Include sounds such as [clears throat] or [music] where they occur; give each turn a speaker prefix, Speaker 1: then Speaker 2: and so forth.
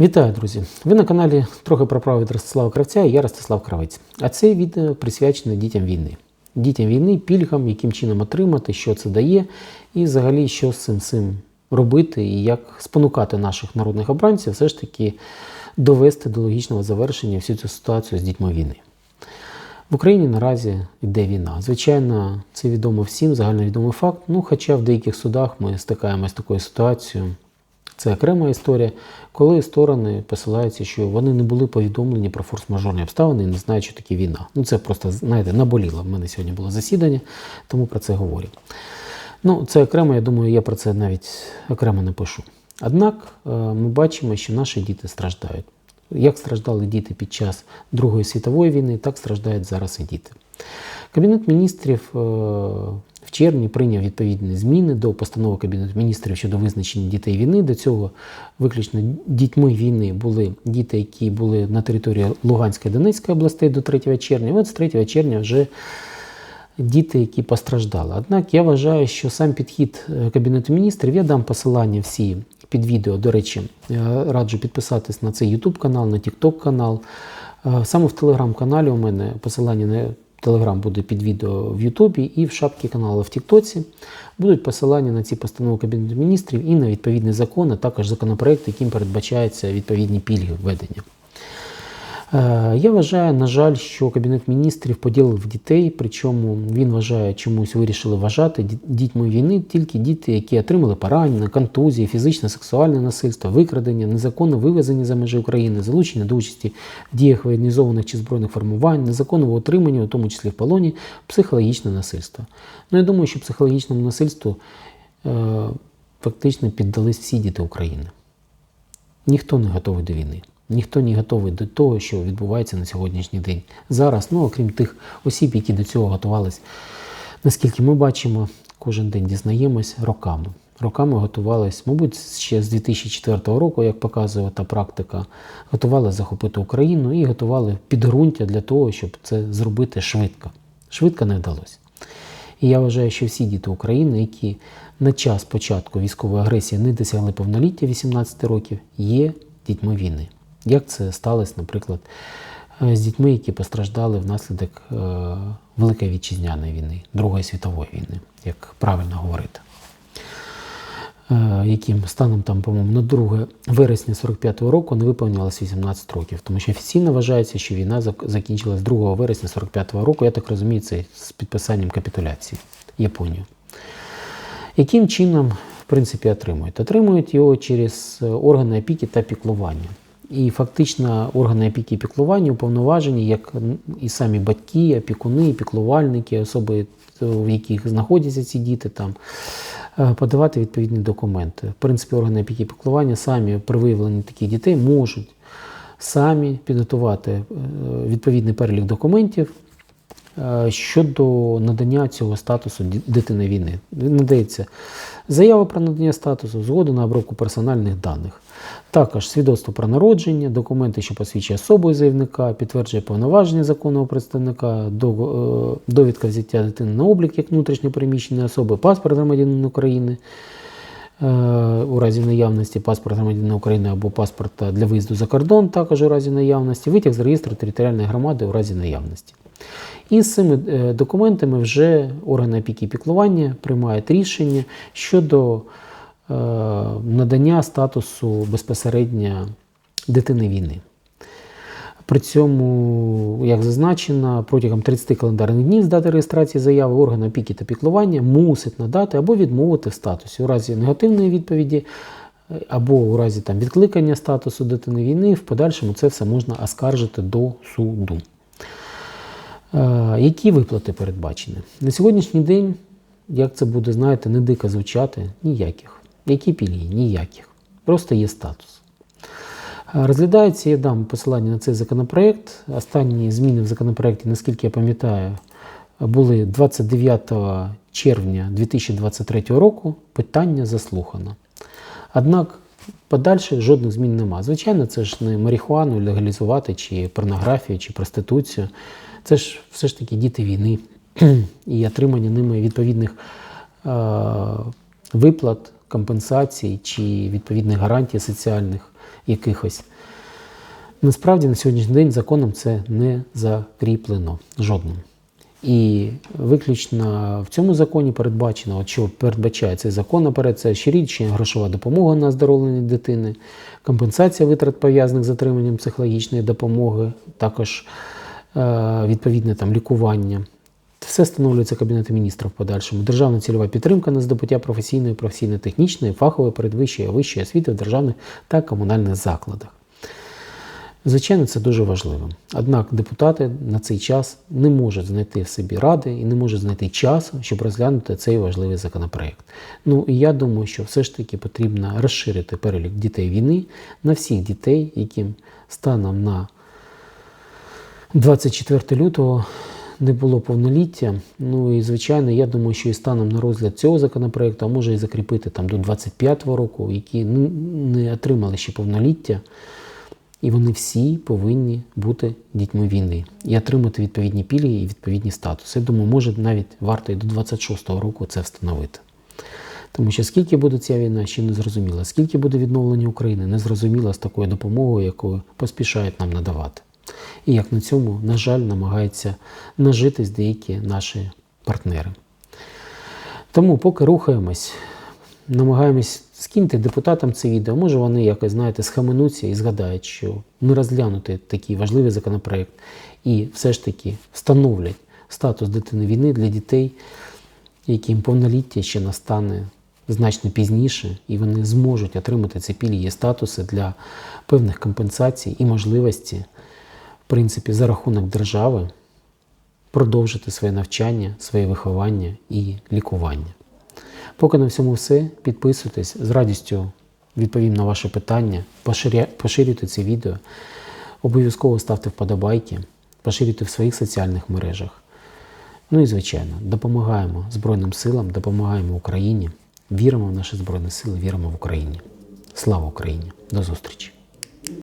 Speaker 1: Вітаю, друзі! Ви на каналі трохи про право від Ростислава Кравця і я Ростислав Кравець. А це відео присвячене дітям війни. Дітям війни, пільгам, яким чином отримати, що це дає, і взагалі що з цим цим робити, і як спонукати наших народних обранців все ж таки довести до логічного завершення всю цю ситуацію з дітьми війни. В Україні наразі йде війна. Звичайно, це відомо всім, загальновідомий факт. Ну, хоча в деяких судах ми стикаємося з такою ситуацією. Це окрема історія, коли сторони посилаються, що вони не були повідомлені про форс-мажорні обставини і не знають, що таке війна. Ну це просто, знаєте, наболіло. В мене сьогодні було засідання, тому про це говорю. Ну, це окремо, я думаю, я про це навіть окремо напишу. Однак е, ми бачимо, що наші діти страждають. Як страждали діти під час Другої світової війни, так страждають зараз і діти. Кабінет міністрів е, в червні прийняв відповідні зміни до постанови Кабінету міністрів щодо визначення дітей війни. До цього виключно дітьми війни були діти, які були на території Луганської та Донецької областей до 3 червня. От з 3 червня вже діти, які постраждали. Однак я вважаю, що сам підхід е, Кабінету міністрів, я дам посилання всі під відео. До речі, раджу підписатись на цей YouTube канал, на TikTok канал. Е, Саме в телеграм-каналі у мене посилання на Телеграм буде під відео в Ютубі і в шапці каналу в Тіктоці. Будуть посилання на ці постанови Кабінету міністрів і на відповідні закони, а також законопроект, яким передбачаються відповідні пільги введення. Е, Я вважаю, на жаль, що Кабінет міністрів поділив дітей, причому він вважає, чомусь вирішили вважати дітьми війни тільки діти, які отримали поранення, контузії, фізичне, сексуальне насильство, викрадення, незаконно вивезені за межі України, залучення до участі в діях воєнізованих чи збройних формувань, незаконного отримання, у тому числі в полоні, психологічне насильство. Ну, я думаю, що психологічному насильству е, фактично піддались всі діти України. Ніхто не готовий до війни. Ніхто не готовий до того, що відбувається на сьогоднішній день. Зараз, ну окрім тих осіб, які до цього готувались, наскільки ми бачимо, кожен день дізнаємось роками. Роками готувались, мабуть, ще з 2004 року, як показує та практика, готували захопити Україну і готували підґрунтя для того, щоб це зробити швидко. Швидко не вдалося. І я вважаю, що всі діти України, які на час початку військової агресії не досягли повноліття 18 років, є дітьми війни. Як це сталося, наприклад, е, з дітьми, які постраждали внаслідок е, Великої вітчизняної війни, Другої світової війни, як правильно говорити. Е, яким станом там, по-моєму, на 2 вересня 45-го року не виповнилось 18 років, тому що офіційно вважається, що війна закінчилась 2 вересня 45-го року. Я так розумію, це з підписанням капітуляції Японію. Яким чином, в принципі, отримують? Отримують його через органи опіки та піклування. І фактично органи опіки і піклування уповноважені, як і самі батьки, опікуни, піклувальники, особи, в яких знаходяться ці діти там, е, подавати відповідні документи. В принципі, органи опіки і піклування самі при виявленні таких дітей можуть самі підготувати е, відповідний перелік документів щодо надання цього статусу дитини війни. Надається заява про надання статусу, згода на обробку персональних даних. Також свідоцтво про народження, документи, що посвідчує особу заявника, підтверджує повноваження законного представника, е, довідка взяття дитини на облік як внутрішньо переміщеної особи, паспорт громадянина України, е, у разі наявності паспорт громадянина України або паспорта для виїзду за кордон, також у разі наявності, витяг з реєстру територіальної громади у разі наявності. І з цими е, документами вже органи опіки і піклування приймають рішення щодо е, надання статусу безпосередньо дитини війни. При цьому, як зазначено, протягом 30 календарних днів з дати реєстрації заяви орган опіки та піклування мусить надати або відмовити в статусі у разі негативної відповіді, е, або у разі там, відкликання статусу дитини війни, в подальшому це все можна оскаржити до суду. Е, Які виплати передбачені? На сьогоднішній день, як це буде, знаєте, не дико звучати, ніяких. Які пільги? Ніяких. Просто є статус. Е, Розглядається, я дам посилання на цей законопроект. Останні зміни в законопроекті, наскільки я пам'ятаю, були 29 червня 2023 року. Питання заслухано. Однак подальше жодних змін нема. Звичайно, це ж не марихуану легалізувати, чи порнографію, чи проституцію. Це ж все ж таки діти війни [clears throat] і отримання ними відповідних е, виплат, компенсацій чи відповідних гарантій соціальних якихось. Насправді на сьогоднішній день законом це не закріплено жодним. І виключно в цьому законі передбачено, от що передбачає цей закон наперед, це щорічна грошова допомога на оздоровлення дитини, компенсація витрат пов'язаних з отриманням психологічної допомоги, також е, відповідне там лікування. Все встановлюється Кабінетом міністрів в подальшому. Державна цільова підтримка на здобуття професійної, професійно-технічної, фахової, передвищої, вищої освіти в державних та комунальних закладах. Звичайно, це дуже важливо. Однак депутати на цей час не можуть знайти в собі ради і не можуть знайти часу, щоб розглянути цей важливий законопроект. Ну і я думаю, що все ж таки потрібно розширити перелік дітей війни на всіх дітей, яким станом на 24 лютого не було повноліття. Ну і звичайно, я думаю, що і станом на розгляд цього законопроекту, а може і закріпити там до 25-го року, які не отримали ще повноліття. І вони всі повинні бути дітьми війни і отримати відповідні пільги і відповідні статуси. Я думаю, може навіть варто і до 26-го року це встановити. Тому що скільки буде ця війна, ще не зрозуміло. Скільки буде відновлення України, не зрозуміло з такою допомогою, яку поспішають нам надавати. І як на цьому, на жаль, намагаються нажитись деякі наші партнери. Тому поки рухаємось, намагаємось скиньте депутатам це відео. Може вони якось, знаєте, схаменуться і згадають, що не розглянути такий важливий законопроект і все ж таки встановлять статус дитини війни для дітей, яким повноліття ще настане значно пізніше, і вони зможуть отримати ці пільги статуси для певних компенсацій і можливості, в принципі, за рахунок держави продовжити своє навчання, своє виховання і лікування. Поки на всьому все. Підписуйтесь, з радістю відповім на ваше питання, поширюйте це відео, обов'язково ставте вподобайки, поширюйте в своїх соціальних мережах. Ну і, звичайно, допомагаємо Збройним силам, допомагаємо Україні, віримо в наші Збройні Сили, віримо в Україні. Слава Україні! До зустрічі!